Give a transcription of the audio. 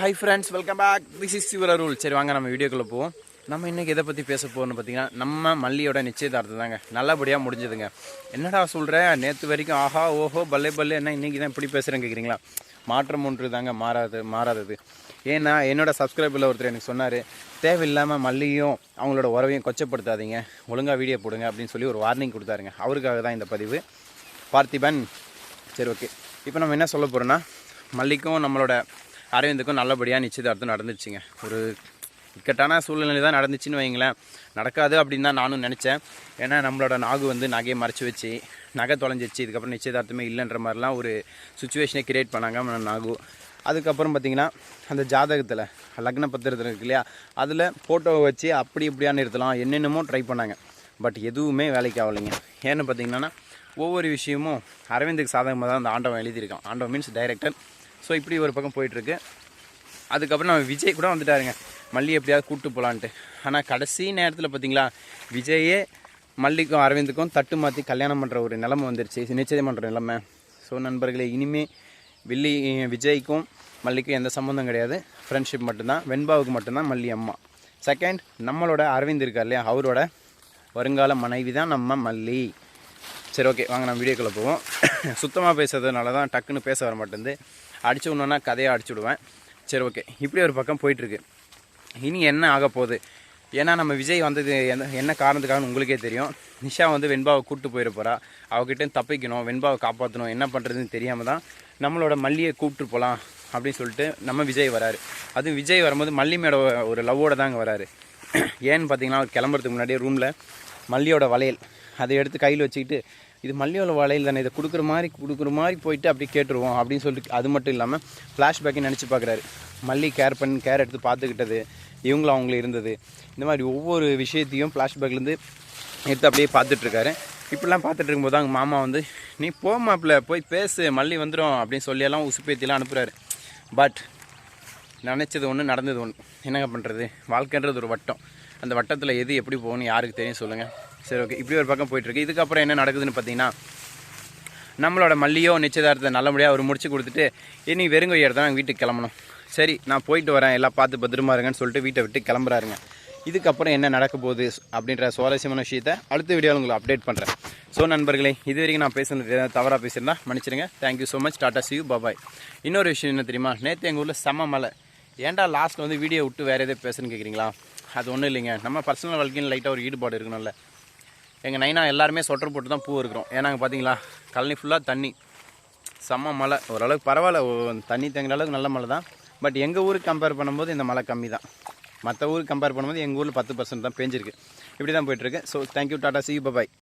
Hi friends welcome back this is your rule சரி வாங்க நம்ம வீடியோக்குள்ளே போவோம். நம்ம இன்றைக்கி எதை பற்றி பேச போகிறோம்னு பார்த்தீங்கன்னா நம்ம மல்லியோட நிச்சயதார்த்தம் தாங்க. நல்லபடியாக முடிஞ்சதுங்க. என்னடா சொல்கிற நேற்று வரைக்கும் ஆஹா ஓஹோ பல்லே பல்லே என்ன இன்றைக்கி தான் இப்படி பேசுகிறேன்னு கேட்குறீங்களா மாற்றம் ஒன்று தாங்க மாறாது மாறாதது. ஏன்னா என்னோடய சப்ஸ்கிரைபரில் ஒருத்தர் எனக்கு சொன்னார் தேவையில்லாமல் மல்லியும் அவங்களோட உறவையும் கொச்சப்படுத்தாதீங்க. ஒழுங்காக வீடியோ போடுங்க அப்படின்னு சொல்லி ஒரு வார்னிங் கொடுத்தாருங்க. அவருக்காக தான் இந்த பதிவு. பார்த்திபன் சரி ஓகே இப்போ நம்ம என்ன சொல்ல போகிறோன்னா மல்லிக்கும் நம்மளோட அரவிந்துக்கும் நல்லபடியாக நிச்சயதார்த்தம் நடந்துச்சுங்க. ஒரு இக்கட்டான சூழ்நிலை தான் நடந்துச்சுன்னு வைங்களேன். நடக்காது அப்படின்னு தான் நானும் நினச்சேன். ஏன்னா நம்மளோட நாகு வந்து நகையை மறைச்சி வச்சு நகை தொலைஞ்சிச்சு இதுக்கப்புறம் நிச்சயதார்த்தமே இல்லைன்ற மாதிரிலாம் ஒரு சுச்சுவேஷனை கிரியேட் பண்ணாங்க நாகு. அதுக்கப்புறம் பார்த்தீங்கன்னா அந்த ஜாதகத்தில் லக்ன பத்திரத்தில் இருக்கு இல்லையா? அதில் ஃபோட்டோவை வச்சு அப்படி இப்படியா நிறுத்தலாம் என்னென்னமோ ட்ரை பண்ணாங்க. பட் எதுவுமே வேலைக்கு ஆகலைங்க. ஏன்னு பார்த்தீங்கன்னா ஒவ்வொரு விஷயமும் அரவிந்துக்கு சாதகமாக தான் அந்த ஆண்டவன் எழுதியிருக்கான். ஆண்டவன் மீன்ஸ் டைரக்டர் ஸோ இப்படி ஒரு பக்கம் போயிட்டுருக்கு. அதுக்கப்புறம் நம்ம விஜய் கூட வந்துட்டாருங்க. மல்லி எப்படியாவது கூப்பிட்டு போகலான்ட்டு ஆனால் கடைசி நேரத்தில் பார்த்தீங்களா விஜயே மல்லிக்கும் அரவிந்துக்கும் தட்டு மாற்றி கல்யாணம் பண்ணுற ஒரு நிலமை வந்துருச்சு. நிச்சயம் பண்ணுற நிலைமை. ஸோ நண்பர்களே இனிமே வில்லி விஜய்க்கும் மல்லிக்கும் எந்த சம்மந்தம் கிடையாது. ஃப்ரெண்ட்ஷிப் மட்டும்தான். வெண்பாவுக்கு மட்டும்தான் மல்லி அம்மா. செகண்ட் நம்மளோட அரவிந்த் இருக்கார் இல்லையா? அவரோட வருங்கால மனைவி தான் நம்ம மல்லி. சரி ஓகே வாங்க நம்ம வீடியோக்குள்ளே போவோம். சுத்தமாக பேசுறதுனால தான் டக்குன்னு பேச வர மாட்டேங்குது. அடிச்சு விடணுன்னா கதையை அடிச்சு விடுவேன். சரி ஓகே இப்படி ஒரு பக்கம் போயிட்டுருக்கு இனி என்ன ஆக போகுது? ஏன்னா நம்ம விஜய் வந்தது என்ன என்ன காரணத்துக்காக உங்களுக்கே தெரியும். நிஷா வந்து வெண்பாவை கூப்பிட்டு போயிட போகிறா அவகிட்ட தப்பிக்கணும் வெண்பாவை காப்பாற்றணும் என்ன பண்ணுறதுன்னு தெரியாமல் தான் நம்மளோட மல்லியை கூப்பிட்டு போகலாம் அப்படின்னு சொல்லிட்டு நம்ம விஜய் வராரு. அதுவும் விஜய் வரும்போது மல்லி மேட ஒரு லவ்வோட தாங்க வராரு. ஏன்னு பார்த்தீங்கன்னா அவர் கிளம்புறதுக்கு முன்னாடியே ரூமில் மல்லியோட வளையல் அதை எடுத்து கையில் வச்சுக்கிட்டு இது மல்லியோட வளையல் தானே இதை கொடுக்குற மாதிரி கொடுக்குற மாதிரி போயிட்டு அப்படி கேட்டுருவோம் அப்படின்னு சொல்லிட்டு அது மட்டும் இல்லாமல் ஃப்ளாஷ்பேக்கை நினச்சி பார்க்குறாரு. மல்லி கேர் பண்ணி கேர் எடுத்து பார்த்துக்கிட்டது இவங்களும் அவங்கள இருந்தது. இந்த மாதிரி ஒவ்வொரு விஷயத்தையும் ஃப்ளாஷ்பேக்லேருந்து எடுத்து அப்படியே பார்த்துட்ருக்காரு இப்படிலாம் பார்த்துட்டு இருக்கும்போது அவங்க மாமா வந்து நீ போ மாப்பிள்ள போய் பேசு மல்லி வந்துடும் அப்படின்னு சொல்லியெல்லாம் உசுப்பேத்திலாம் அனுப்புகிறாரு பட் நினச்சது ஒன்று நடந்தது ஒன்று என்னங்க பண்ணுறது வாழ்க்கைன்றது ஒரு வட்டம். அந்த வட்டத்தில் எது எப்படி போகணும் யாருக்கு தெரியும் சொல்லுங்கள் சரி ஓகே இப்படி ஒரு பக்கம் போயிட்டுருக்கு. இதுக்கப்புறம் என்ன நடக்குதுன்னு பார்த்தீங்கன்னா நம்மளோட மல்லியோ நிச்சயதார்த்தத்தை நல்லபடியாக அவர் முடிச்சு கொடுத்துட்டு இனி வெறுங்கையோட தான் வீட்டுக்கு கிளம்பணும். சரி நான் போயிட்டு வரேன். எல்லாம் பார்த்து பத்திரமா இருங்கன்னு சொல்லிட்டு வீட்டை விட்டு கிளம்புறாருங்க. இதுக்கப்புறம் என்ன நடக்க போகுது அப்படின்ற சுவாரஸ்யமான விஷயத்தை அடுத்த வீடியோவில் உங்களுக்கு அப்டேட் பண்ணுறேன் ஸோ நண்பர்களே இது வரைக்கும் நான் பேசுனது தவறாக பேசியிருந்தா மன்னிச்சிடுங்க. Thank you so much tata see you bye bye இன்னொரு விஷயம் என்ன தெரியுமா? நேற்று எங்கள் ஊரில் செம்ம மலை ஏன்டா லாஸ்ட்டில் வந்து வீடியோ விட்டு வேறு எதாவது பேசுன்னு கேட்குறீங்களா அது ஒன்றும் இல்லைங்க. நம்ம பர்சனல் வாழ்க்கையில் லைட்டாக ஒரு ஈடுபாடு இருக்கணும்ல. எங்கள் நைனா எல்லாருமே சொட்டர் போட்டு தான் பூ இருக்கிறோம் ஏன்னா பார்த்தீங்களா கழனி ஃபுல்லாக தண்ணி. செம்ம மழை. ஓரளவுக்கு பரவாயில்ல. தண்ணி தேங்குற அளவுக்கு நல்ல மழை தான். பட் எங்கள் ஊருக்கு கம்பேர் பண்ணும்போது இந்த மழை கம்மி தான். மற்ற ஊருக்கு கம்பேர் பண்ணும்போது எங்கள் ஊரில் பத்து பர்சன்ட் தான் பேஞ்சிருக்கு. இப்படி தான் போயிட்டுருக்கு ஸோ தேங்க்யூ டாடா சி பாய்